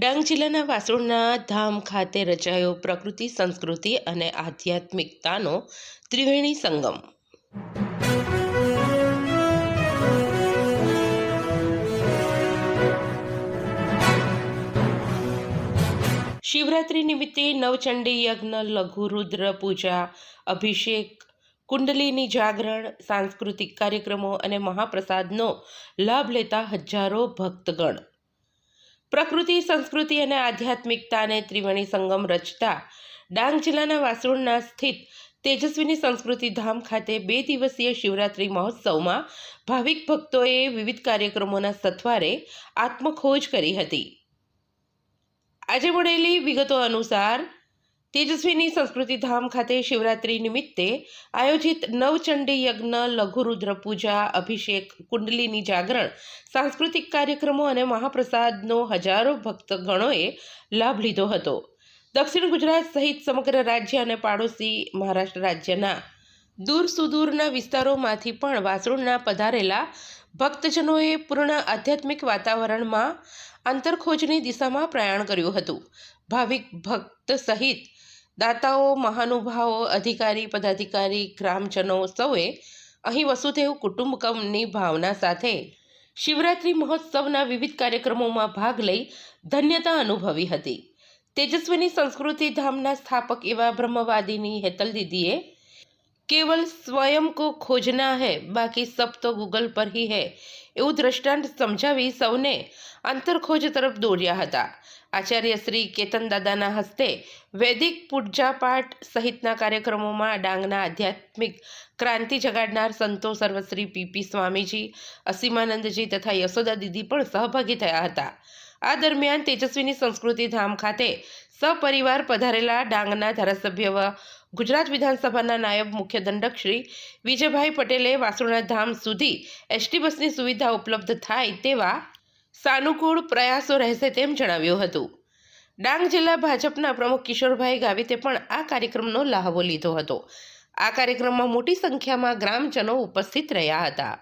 ડાંગ જિલ્લાના વાસોડના ધામ ખાતે રચાયો પ્રકૃતિ, સંસ્કૃતિ અને આધ્યાત્મિકતાનો ત્રિવેણી સંગમ. શિવરાત્રિ નિમિત્તે નવચંડી યજ્ઞ, લઘુ રુદ્ર પૂજા, અભિષેક, કુંડલીની જાગરણ, સાંસ્કૃતિક કાર્યક્રમો અને મહાપ્રસાદનો લાભ લેતા હજારો ભક્તગણ પ્રકૃતિ, સંસ્કૃતિ અને આધ્યાત્મિકતાને ત્રિવેણી સંગમ રચતા ડાંગ જિલ્લાના વાસોડના સ્થિત તેજસ્વીની સંસ્કૃતિ ધામ ખાતે બે દિવસીય શિવરાત્રિ મહોત્સવમાં ભાવિક ભક્તોએ વિવિધ કાર્યક્રમોના સથવારે આત્મખોજ કરી હતી. આજે મળેલી વિગતો અનુસાર તેજસ્વીની સંસ્કૃતિ ધામ ખાતે શિવરાત્રી નિમિત્તે આયોજિત નવચંડી યજ્ઞ લઘુરુદ્ર પૂજા, અભિષેક, કુંડલીની જાગરણ, સાંસ્કૃતિક કાર્યક્રમો અને મહાપ્રસાદનો હજારો ભક્તગણોએ લાભ લીધો હતો. દક્ષિણ ગુજરાત સહિત સમગ્ર રાજ્ય અને પાડોશી મહારાષ્ટ્ર રાજ્યના દૂર સુદૂરના વિસ્તારોમાંથી પણ વાસણના પધારેલા ભક્તજનોએ પૂર્ણ આધ્યાત્મિક વાતાવરણમાં અંતરખોજની દિશામાં પ્રયાણ કર્યું હતું. ભાવિક ભક્ત સહિત દાતાઓ, મહાનુભાવો, અધિકારી, પદાધિકારી, ગ્રામજનો સૌએ અહીં વસુદેવ કુટુંબકમની ભાવના સાથે શિવરાત્રિ મહોત્સવના વિવિધ કાર્યક્રમોમાં ભાગ લઈ ધન્યતા અનુભવી હતી. તેજસ્વીની સંસ્કૃતિ ધામના સ્થાપક એવા બ્રહ્મવાદીની હેતલ દીદીએ केवल स्वयं को खोजना है बाकी सब તો ગૂગલ પર ही है એવું દ્રષ્ટાંત સમજાવી સૌને અંતરખોજ તરફ દોર્યા હતા આચાર્ય શ્રી કેતન દાદાના હસ્તે વૈદિક પૂજાપાઠ સહિતના કાર્યક્રમોમાં ડાંગના આધ્યાત્મિક ક્રાંતિ જગાડનાર સંતો સર્વશ્રી પીપી સ્વામીજી અસીમાનંદજી તથા યશોદા દીદી પણ સહભાગી થયા હતા આ દરમિયાન તેજસ્વીની સંસ્કૃતિ ધામ ખાતે સપરિવાર પધારેલા ડાંગના ધારાસભ્ય વ ગુજરાત વિધાનસભાના નાયબ મુખ્ય દંડક શ્રી વિજયભાઈ પટેલે વાસુણા ધામ સુધી એસટી બસની સુવિધા ઉપલબ્ધ થાય તેવા સાનુકૂળ પ્રયાસો રહેશે તેમ જણાવ્યું હતું. ડાંગ જિલ્લા ભાજપના પ્રમુખ કિશોરભાઈ ગાવિતે પણ આ કાર્યક્રમનો લાહવો લીધો હતો. આ કાર્યક્રમમાં મોટી સંખ્યામાં ગ્રામજનો ઉપસ્થિત રહ્યા હતા.